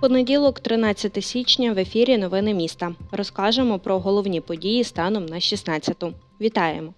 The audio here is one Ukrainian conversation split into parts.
Понеділок, 13 січня, в ефірі Новини міста. Розкажемо про головні події станом на 16-ту. Вітаємо!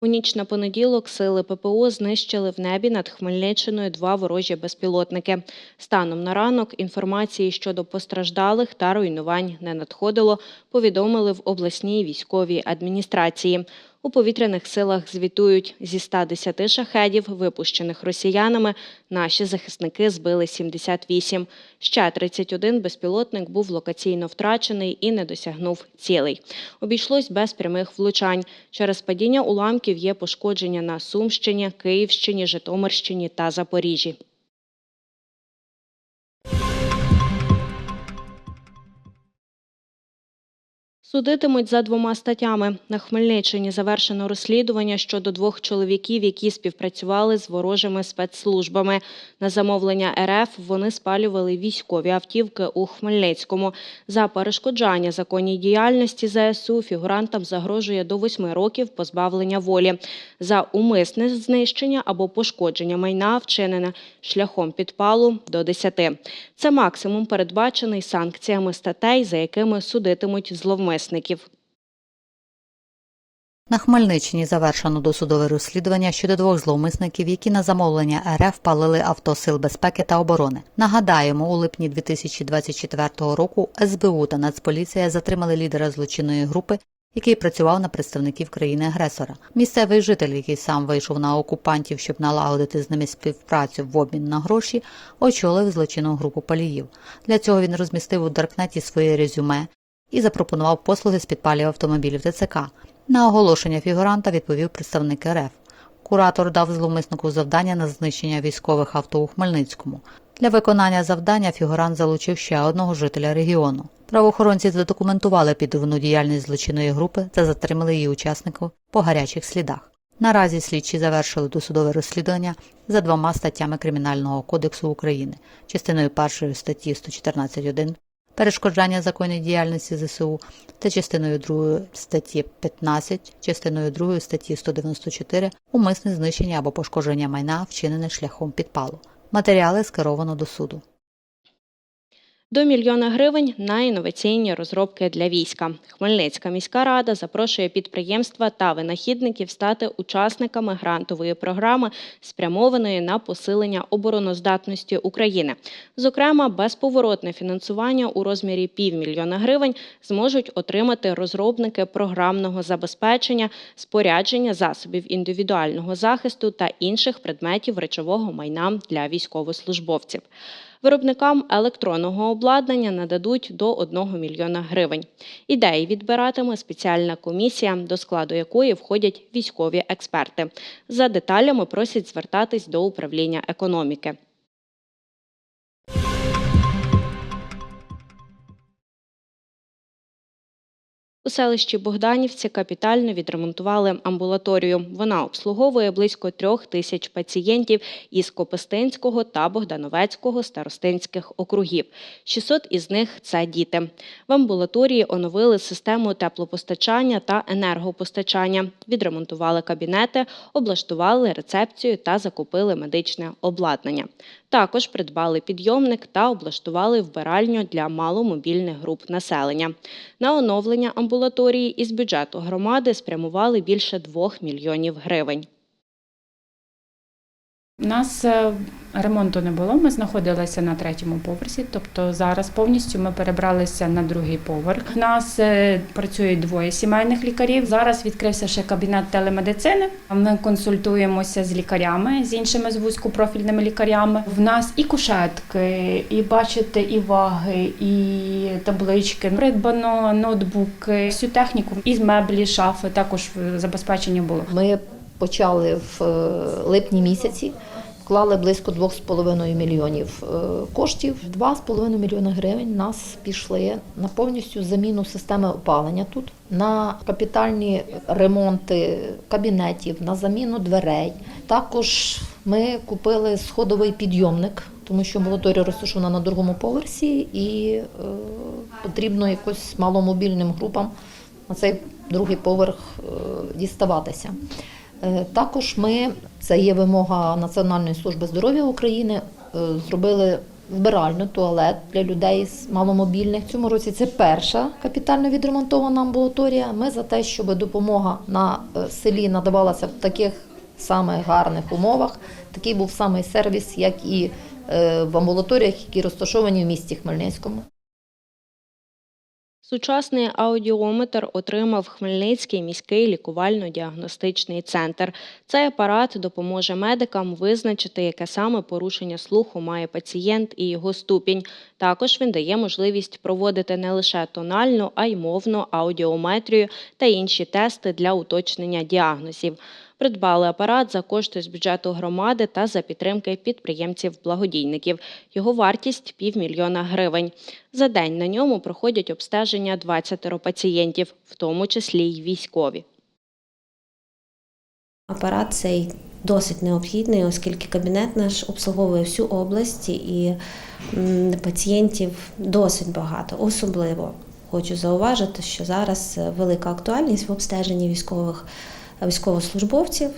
У ніч на понеділок сили ППО знищили в небі над Хмельниччиною два ворожі безпілотники. Станом на ранок інформації щодо постраждалих та руйнувань не надходило, повідомили в обласній військовій адміністрації. У повітряних силах звітують зі 110 шахедів, випущених росіянами, наші захисники збили 78. Ще 31 безпілотник був локаційно втрачений і не досягнув цілей. Обійшлось без прямих влучань. Через падіння уламків є пошкодження на Сумщині, Київщині, Житомирщині та Запоріжжі. Судитимуть за двома статтями. На Хмельниччині завершено розслідування щодо двох чоловіків, які співпрацювали з ворожими спецслужбами. На замовлення РФ вони спалювали військові автівки у Хмельницькому. За перешкоджання законній діяльності ЗСУ фігурантам загрожує до восьми років позбавлення волі. За умисне знищення або пошкодження майна вчинене шляхом підпалу до 10. Це максимум передбачений санкціями статей, за якими судитимуть зловмисників. На Хмельниччині завершено досудове розслідування щодо двох зловмисників, які на замовлення РФ палили авто Сил безпеки та оборони. Нагадаємо, у липні 2024 року СБУ та Нацполіція затримали лідера злочинної групи, який працював на представників країни-агресора. Місцевий житель, який сам вийшов на окупантів, щоб налагодити з ними співпрацю в обмін на гроші, очолив злочинну групу паліїв. Для цього він розмістив у Даркнеті своє резюме і запропонував послуги з підпалів автомобілів ТЦК. На оголошення фігуранта відповів представник РФ. Куратор дав зловмиснику завдання на знищення військових авто у Хмельницькому. Для виконання завдання фігурант залучив ще одного жителя регіону. Правоохоронці задокументували підривну діяльність злочинної групи та затримали її учасників по гарячих слідах. Наразі слідчі завершили досудове розслідування за двома статтями Кримінального кодексу України, частиною першої статті 114.1 перешкоджання законній діяльності ЗСУ та частиною 2 статті 15, частиною 2 статті 194 умисне знищення або пошкодження майна, вчинене шляхом підпалу. Матеріали скеровано до суду. До мільйона гривень на інноваційні розробки для війська. Хмельницька міська рада запрошує підприємства та винахідників стати учасниками грантової програми, спрямованої на посилення обороноздатності України. Зокрема, безповоротне фінансування у розмірі півмільйона гривень зможуть отримати розробники програмного забезпечення, спорядження засобів індивідуального захисту та інших предметів речового майна для військовослужбовців. Виробникам електронного обладнання нададуть до 1 мільйона гривень. Ідеї відбиратиме спеціальна комісія, до складу якої входять військові експерти. За деталями просять звертатись до управління економіки. У селищі Богданівці капітально відремонтували амбулаторію. Вона обслуговує близько трьох тисяч пацієнтів із Копистинського та Богдановецького старостинських округів. 600 із них це діти. В амбулаторії оновили систему теплопостачання та енергопостачання, відремонтували кабінети, облаштували рецепцію та закупили медичне обладнання. Також придбали підйомник та облаштували вбиральню для маломобільних груп населення. На оновлення амбулаторії із бюджету громади спрямували більше 2 мільйонів гривень. У нас е, ремонту не було. Ми знаходилися на третьому поверсі, тобто зараз повністю ми перебралися на другий поверх. У нас е, працює двоє сімейних лікарів. Зараз відкрився ще кабінет телемедицини. Ми консультуємося з лікарями, з іншими з вузькопрофільними лікарями. В нас і кушетки, і бачите, і ваги, і таблички. Придбано ноутбуки, всю техніку із меблі, шафи також забезпечення було. Ми почали в е, липні місяці, вклали близько 2,5 мільйонів е, коштів. 2,5 мільйони гривень нас пішли на повністю заміну системи опалення тут, на капітальні ремонти кабінетів, на заміну дверей. Також ми купили сходовий підйомник тому що амбулаторія розташована на другому поверсі і е, потрібно якось маломобільним групам на цей другий поверх діставатися. Е, Також ми, це є вимога Національної служби здоров'я України, е, зробили вбиральню, туалет для людей з маломобільних. Цьому році це перша капітально відремонтована амбулаторія. Ми за те, щоб допомога на е, селі надавалася в таких самих гарних умовах. Такий був самий сервіс, як і в амбулаторіях, які розташовані в місті Хмельницькому. Сучасний аудіометр отримав Хмельницький міський лікувально-діагностичний центр. Цей апарат допоможе медикам визначити, яке саме порушення слуху має пацієнт і його ступінь. Також він дає можливість проводити не лише тональну, а й мовну аудіометрію та інші тести для уточнення діагнозів. Придбали апарат за кошти з бюджету громади та за підтримки підприємців-благодійників. Його вартість півмільйона гривень. За день на ньому проходять обстеження 20 пацієнтів, в тому числі й військові. Апарат цей досить необхідний, оскільки кабінет наш обслуговує всю область і пацієнтів досить багато. Особливо хочу зауважити, що зараз велика актуальність в обстеженні військових військовослужбовців,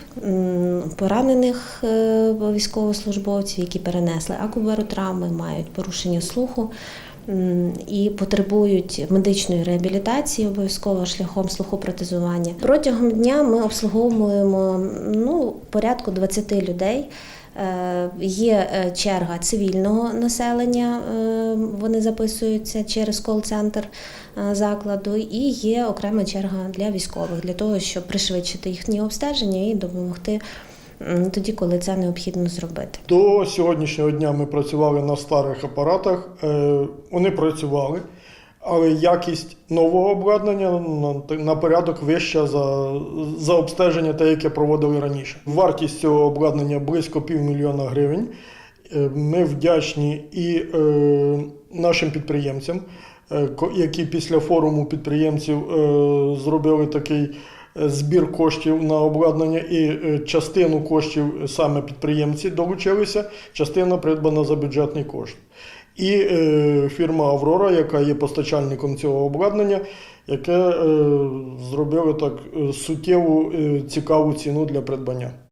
поранених е, військовослужбовців, які перенесли акубаротравми, мають порушення слуху. І потребують медичної реабілітації обов'язково шляхом слухопротезування. Протягом дня ми обслуговуємо ну, порядку 20 людей. Е, Є е, черга цивільного населення, е, вони записуються через кол-центр закладу, і є окрема черга для військових, для того, щоб пришвидшити їхні обстеження і допомогти тоді, коли це необхідно зробити. До сьогоднішнього дня ми працювали на старих апаратах. Вони працювали, але якість нового обладнання на, порядок вища за, за обстеження, те, яке проводили раніше. Вартість цього обладнання близько півмільйона гривень. Е, Ми вдячні і е, нашим підприємцям, е, які після форуму підприємців е, зробили такий е, збір коштів на обладнання, і частину коштів саме підприємці долучилися, частина придбана за бюджетний кошт. І е, фірма Аврора, яка є постачальником цього обладнання, яке е, зробило так е, суттєву е, цікаву ціну для придбання.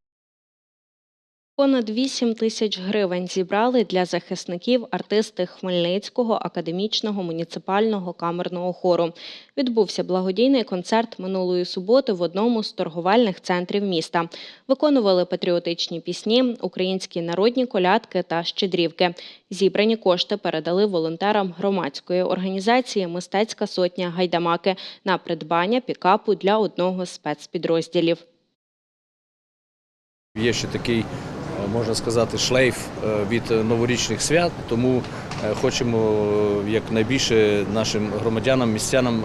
Понад 8 тисяч гривень зібрали для захисників артисти Хмельницького академічного муніципального камерного хору. Відбувся благодійний концерт минулої суботи в одному з торговельних центрів міста. Виконували патріотичні пісні, українські народні колядки та щедрівки. Зібрані кошти передали волонтерам громадської організації Мистецька сотня Гайдамаки на придбання пікапу для одного з спецпідрозділів. Є ще такий, можна сказати, шлейф е, від новорічних свят, тому е, хочемо е, якнайбільше нашим громадянам, містянам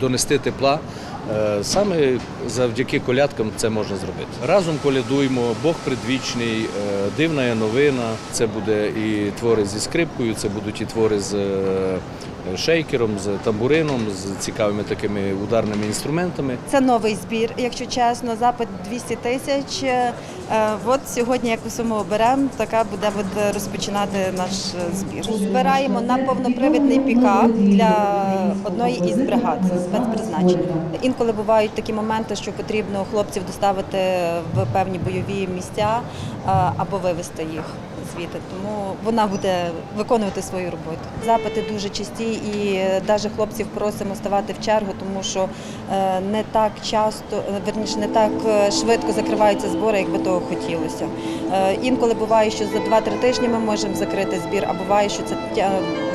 донести тепла. Е, Саме завдяки колядкам це можна зробити. Разом колядуємо, Бог предвічний, е, дивна є новина. Це буде і твори зі скрипкою, це будуть і твори з е, шейкером, з тамбурином, з цікавими такими ударними інструментами. Це новий збір, якщо чесно, запит 200 тисяч. От сьогодні, як у суму беремо, така буде розпочинати наш збір. Збираємо на повнопривідний пікап для одної із бригад спецпризначення. Інколи бувають такі моменти, що потрібно хлопців доставити в певні бойові місця е, або вивезти їх звідти. Тому вона буде виконувати свою роботу. Запити дуже часті, і навіть хлопців просимо ставати в чергу, тому що е, не так часто, е, верніше, не так е, швидко закриваються збори, як би того хотілося. Е, Інколи буває, що за 2-3 тижні ми можемо закрити збір, а буває, що це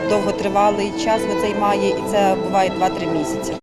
довготривалий час займає, і це буває 2-3 місяці.